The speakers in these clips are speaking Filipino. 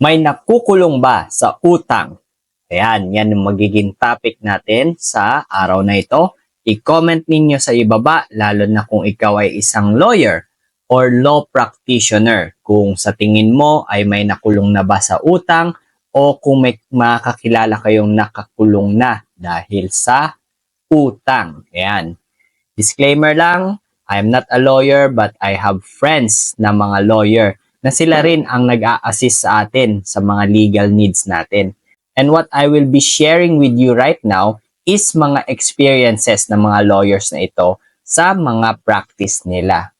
May nakukulong ba sa utang? Ayan, yan ang magiging topic natin sa araw na ito. I-comment ninyo sa ibaba, lalo na kung ikaw ay isang lawyer or law practitioner. Kung sa tingin mo ay may nakulong na ba sa utang o kung may makakilala kayong nakakulong na dahil sa utang. Ayan. Disclaimer lang, I'm not a lawyer but I have friends na mga lawyer na sila rin ang nag-a-assist sa atin sa mga legal needs natin. And what I will be sharing with you right now is mga experiences ng mga lawyers na ito sa mga practice nila.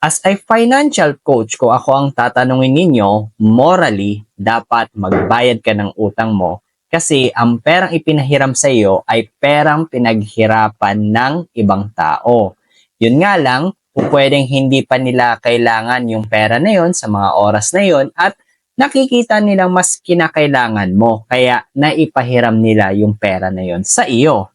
As a financial coach, kung ako ang tatanungin ninyo, morally, dapat magbayad ka ng utang mo kasi ang perang ipinahiram sa iyo ay perang pinaghirapan ng ibang tao. Yun nga lang, pwedeng hindi pa nila kailangan yung pera na yon sa mga oras na yon at nakikita nilang mas kinakailangan mo kaya naipahiram nila yung pera na yon sa iyo.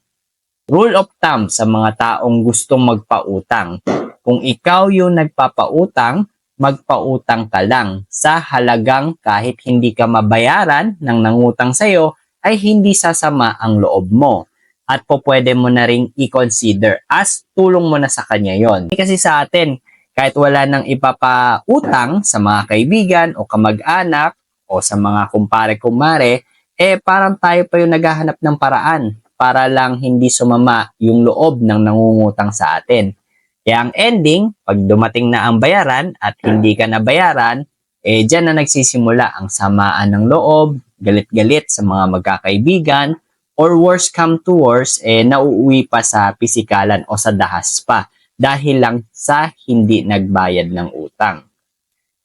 Rule of thumb sa mga taong gustong magpautang. Kung ikaw yung nagpapautang, magpautang ka lang sa halagang kahit hindi ka mabayaran ng nangutang sa'yo ay hindi sasama ang loob mo. At po pwede mo na ring i-consider as tulong mo na sa kanya yon. Kasi sa atin, kahit wala nang ipapautang sa mga kaibigan o kamag-anak o sa mga kumpare-kumare, eh parang tayo pa yung naghahanap ng paraan para lang hindi sumama yung loob ng nangungutang sa atin. Kaya ang ending, pag dumating na ang bayaran at hindi ka nabayaran, eh dyan na nagsisimula ang samaan ng loob, galit-galit sa mga magkakaibigan, or worse come to worse, eh nauuwi pa sa pisikalan o sa dahas pa dahil lang sa hindi nagbayad ng utang.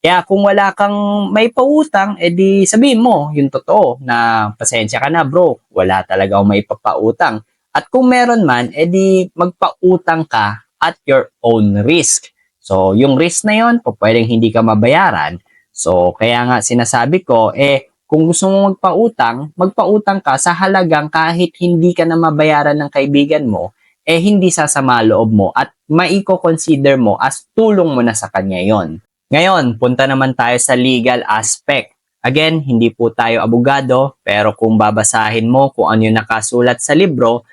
Kaya kung wala kang may pautang, edi sabihin mo yung totoo na pasensya ka na bro, wala talaga akong may papautang. At kung meron man, edi magpautang ka at your own risk. So yung risk na yon, pwedeng hindi ka mabayaran. So kaya nga sinasabi ko, eh kung gusto mo magpautang, magpautang ka sa halagang kahit hindi ka na mabayaran ng kaibigan mo, eh hindi sasama loob mo at maiko-consider mo as tulong mo na sa kanya yon. Ngayon, punta naman tayo sa legal aspect. Again, hindi po tayo abogado, pero kung babasahin mo kung ano yung nakasulat sa libro,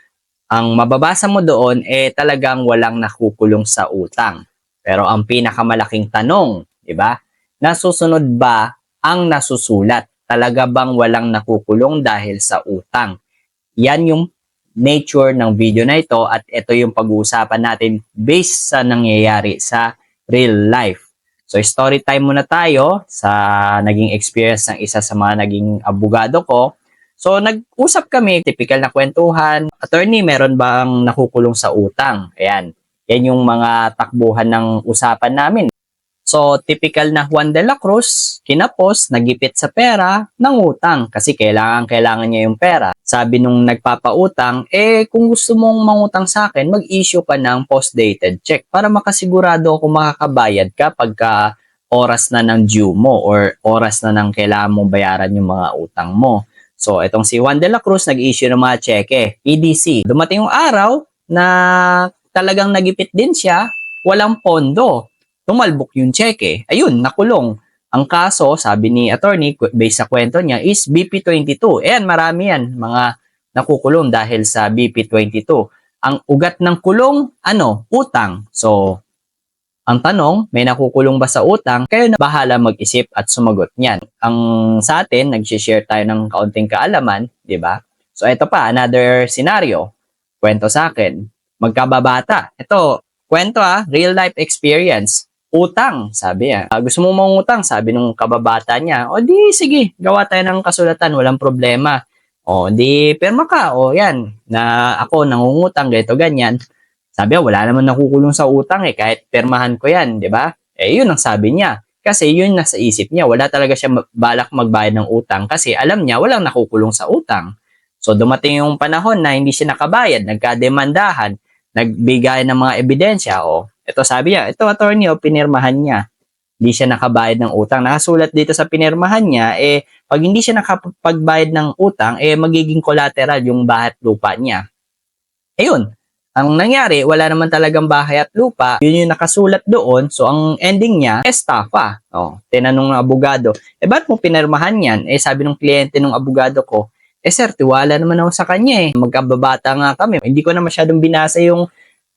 ang mababasa mo doon eh talagang walang nakukulong sa utang. Pero ang pinakamalaking tanong, di ba? Nasusunod ba ang nasusulat? Talaga bang walang nakukulong dahil sa utang? Yan yung nature ng video na ito at ito yung pag-uusapan natin based sa nangyayari sa real life. So story time muna tayo sa naging experience ng isa sa mga naging abogado ko. So nag-usap kami, typical na kwentuhan. Attorney, meron bang nakukulong sa utang? Ayan. Yan yung mga takbuhan ng usapan namin. So, typical na Juan de la Cruz, kinapos, nagipit sa pera, ng utang kasi kailangan, kailangan niya yung pera. Sabi nung nagpapautang, eh kung gusto mong mangutang sa akin, mag-issue ka ng post-dated check para makasigurado ako makakabayad ka pagka oras na ng due mo or oras na ng kailangan mong bayaran yung mga utang mo. So, itong si Juan de la Cruz nag-issue ng mga cheque, EDC. Dumating yung araw na talagang nagipit din siya, walang pondo tumalbok yung cheque. Ayun, nakulong. Ang kaso, sabi ni attorney, based sa kwento niya, is BP22. Ayan, marami yan, mga nakukulong dahil sa BP22. Ang ugat ng kulong, ano? Utang. So, ang tanong, may nakukulong ba sa utang? Kayo na bahala mag-isip at sumagot niyan. Ang sa atin, nag-share tayo ng kaunting kaalaman, di ba? So, ito pa, another scenario. Kwento sa akin. Magkababata. Ito, kwento ah, real life experience utang, sabi niya. Uh, gusto mo mangutang, sabi nung kababata niya. O di, sige, gawa tayo ng kasulatan, walang problema. O di, perma ka, o yan, na ako nangungutang, ganito, ganyan. Sabi niya, wala naman nakukulong sa utang eh, kahit permahan ko yan, di ba? Eh, yun ang sabi niya. Kasi yun nasa isip niya, wala talaga siya balak magbayad ng utang kasi alam niya walang nakukulong sa utang. So dumating yung panahon na hindi siya nakabayad, nagkademandahan, nagbigay ng mga ebidensya, o ito sabi niya, ito attorney, o oh, pinirmahan niya. Hindi siya nakabayad ng utang. Nakasulat dito sa pinirmahan niya, eh, pag hindi siya nakapagbayad ng utang, eh, magiging collateral yung bahat lupa niya. Ayun, Ang nangyari, wala naman talagang bahay at lupa. Yun yung nakasulat doon. So, ang ending niya, estafa. Oh, tinanong ng abogado, eh, ba't mo pinirmahan yan? Eh, sabi ng kliyente ng abogado ko, eh, sir, tiwala naman ako sa kanya eh. Magkababata nga kami. Hindi ko na masyadong binasa yung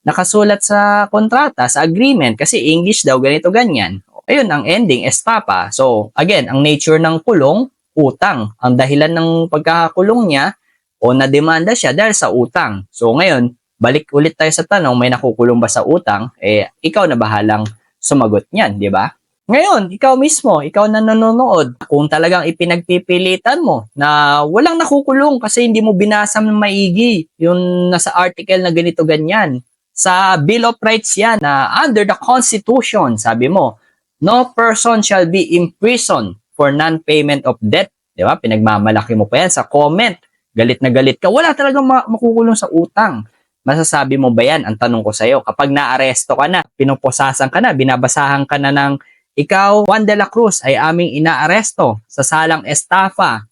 nakasulat sa kontrata, sa agreement, kasi English daw, ganito, ganyan. Ayun, ang ending, estafa. So, again, ang nature ng kulong, utang. Ang dahilan ng pagkakakulong niya, o na-demanda siya dahil sa utang. So, ngayon, balik ulit tayo sa tanong, may nakukulong ba sa utang? Eh, ikaw na bahalang sumagot niyan, di ba? Ngayon, ikaw mismo, ikaw na nanonood, kung talagang ipinagpipilitan mo na walang nakukulong kasi hindi mo binasa ng maigi yung nasa article na ganito ganyan. Sa Bill of Rights yan na under the Constitution, sabi mo, no person shall be imprisoned for non-payment of debt. Di ba? Pinagmamalaki mo pa yan sa comment. Galit na galit ka. Wala talagang ma- makukulong sa utang. Masasabi mo ba yan? Ang tanong ko sa'yo, kapag naaresto ka na, pinuposasan ka na, binabasahan ka na ng ikaw, Juan de la Cruz, ay aming inaaresto sa salang estafa.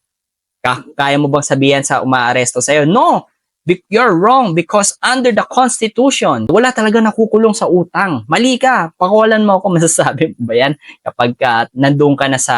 Ka- kaya mo bang sabihan sa umaaresto sa'yo? No! You're wrong because under the Constitution, wala talaga nakukulong sa utang. Mali ka. Pakawalan mo ako, masasabi mo ba yan? Kapag ka, nandun ka na sa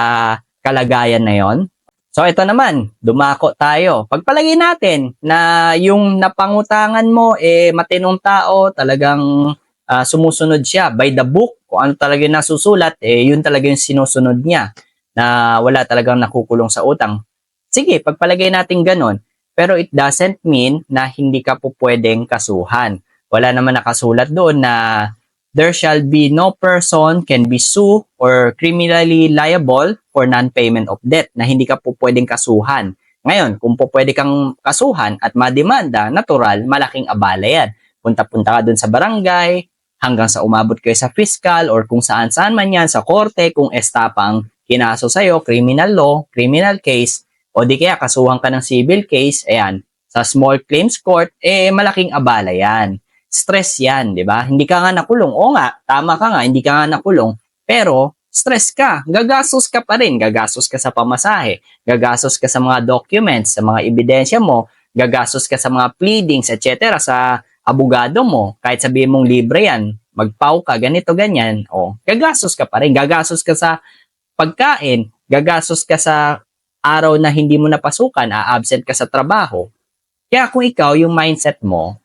kalagayan na yon. So ito naman, dumako tayo. Pagpalagay natin na yung napangutangan mo eh matinong tao, talagang ah, sumusunod siya by the book, kung ano talaga yung nasusulat, eh yun talaga yung sinusunod niya na wala talagang nakukulong sa utang. Sige, pagpalagay natin ganon. Pero it doesn't mean na hindi ka po pwedeng kasuhan. Wala naman nakasulat doon na there shall be no person can be sued or criminally liable for non-payment of debt na hindi ka po pwedeng kasuhan. Ngayon, kung po pwede kang kasuhan at mademanda, natural, malaking abala yan. Punta-punta ka dun sa barangay, hanggang sa umabot kayo sa fiscal or kung saan-saan man yan, sa korte, kung estapa ang kinaso sa'yo, criminal law, criminal case, o di kaya kasuhan ka ng civil case, ayan, sa small claims court, eh malaking abala yan. Stress yan, di ba? Hindi ka nga nakulong. O nga, tama ka nga, hindi ka nga nakulong. Pero, stress ka. Gagastos ka pa rin. Gagastos ka sa pamasahe. Gagastos ka sa mga documents, sa mga ebidensya mo. Gagastos ka sa mga pleadings, etc. Sa abogado mo. Kahit sabihin mong libre yan, magpau ka, ganito, ganyan. O, gagastos ka pa rin. Gagastos ka sa pagkain. Gagastos ka sa araw na hindi mo napasukan, a-absent ka sa trabaho. Kaya kung ikaw, yung mindset mo,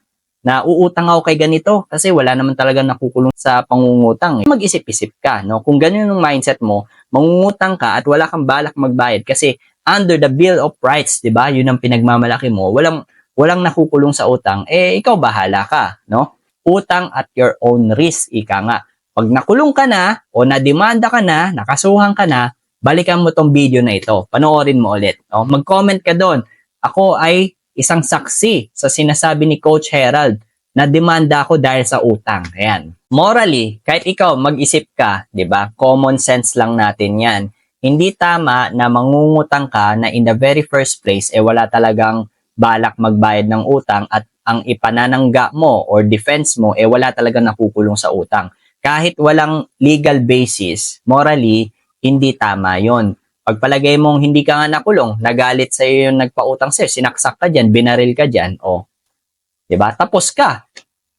na uutang ako kay ganito kasi wala naman talaga nakukulong sa pangungutang. Mag-isip-isip ka, no? Kung ganyan yung mindset mo, mangungutang ka at wala kang balak magbayad kasi under the Bill of Rights, 'di ba? Yun ang pinagmamalaki mo. Walang walang nakukulong sa utang, eh ikaw bahala ka, no? Utang at your own risk, ika nga. Pag nakulong ka na o nademanda ka na, nakasuhan ka na, balikan mo tong video na ito. Panoorin mo ulit. No? Mag-comment ka doon. Ako ay isang saksi sa sinasabi ni Coach Herald na demanda ako dahil sa utang. Ayan. Morally, kahit ikaw mag-isip ka, 'di ba? Common sense lang natin 'yan. Hindi tama na mangungutang ka na in the very first place eh wala talagang balak magbayad ng utang at ang ipananangga mo or defense mo eh wala talagang nakukulong sa utang. Kahit walang legal basis, morally, hindi tama 'yon. Pagpalagay mong hindi ka nga nakulong, nagalit sa iyo yung nagpautang sa'yo, sinaksak ka dyan, binaril ka dyan, o. 'Di ba? Tapos ka.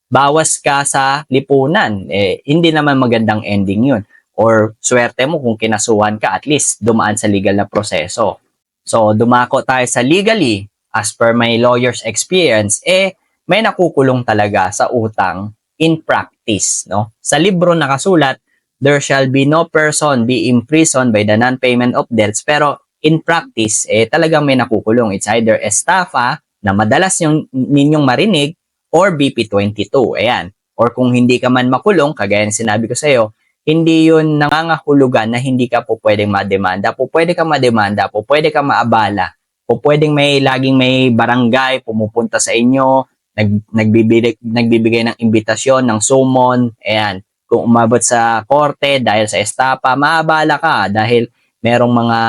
Bawas ka sa lipunan. Eh, hindi naman magandang ending yun. Or swerte mo kung kinasuhan ka, at least dumaan sa legal na proseso. So, dumako tayo sa legally, as per my lawyer's experience, eh, may nakukulong talaga sa utang in practice, no? Sa libro nakasulat, there shall be no person be imprisoned by the non-payment of debts. Pero in practice, eh, talagang may nakukulong. It's either estafa, na madalas yung ninyong marinig, or BP22. Ayan. Or kung hindi ka man makulong, kagaya ng sinabi ko sa iyo, hindi yun nangangahulugan na hindi ka po pwedeng mademanda. Po pwede ka mademanda, po pwede ka maabala. Po pwedeng may laging may barangay pumupunta sa inyo, nag, nagbibigay, nagbibigay ng imbitasyon, ng summon, ayan kung umabot sa korte dahil sa estapa, maabala ka dahil merong mga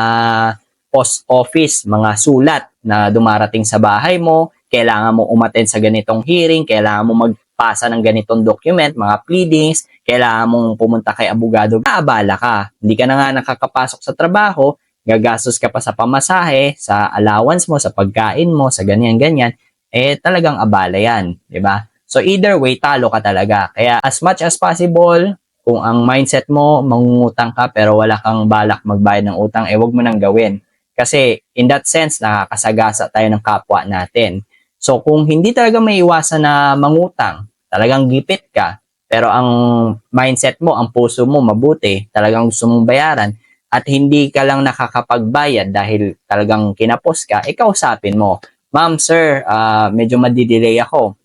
post office, mga sulat na dumarating sa bahay mo, kailangan mo umaten sa ganitong hearing, kailangan mo magpasa ng ganitong document, mga pleadings, kailangan mong pumunta kay abogado, maabala ka. Hindi ka na nga nakakapasok sa trabaho, gagastos ka pa sa pamasahe, sa allowance mo, sa pagkain mo, sa ganyan-ganyan, eh talagang abala yan, di ba? So either way, talo ka talaga. Kaya as much as possible, kung ang mindset mo, mangungutang ka pero wala kang balak magbayad ng utang, eh wag mo nang gawin. Kasi in that sense, nakakasagasa tayo ng kapwa natin. So kung hindi talaga may iwasan na mangutang, talagang gipit ka, pero ang mindset mo, ang puso mo mabuti, talagang gusto mong bayaran, at hindi ka lang nakakapagbayad dahil talagang kinapos ka, ikaw usapin mo, Ma'am, sir, ah, medyo madidelay ako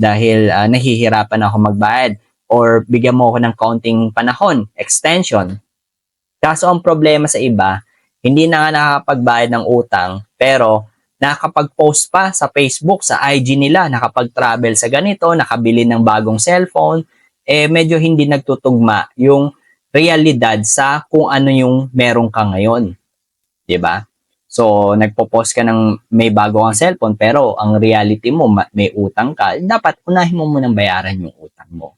dahil ah, nahihirapan ako magbayad or bigyan mo ako ng counting panahon, extension. Kaso ang problema sa iba, hindi na nga nakakapagbayad ng utang, pero nakakapag-post pa sa Facebook, sa IG nila, nakapag-travel sa ganito, nakabili ng bagong cellphone, eh medyo hindi nagtutugma yung realidad sa kung ano yung meron ka ngayon. 'Di ba? So, nagpo-post ka ng may bago kang cellphone pero ang reality mo ma- may utang ka, dapat unahin mo munang bayaran yung utang mo.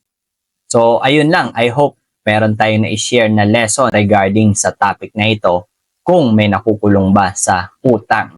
So, ayun lang. I hope meron tayo na i-share na lesson regarding sa topic na ito kung may nakukulong ba sa utang.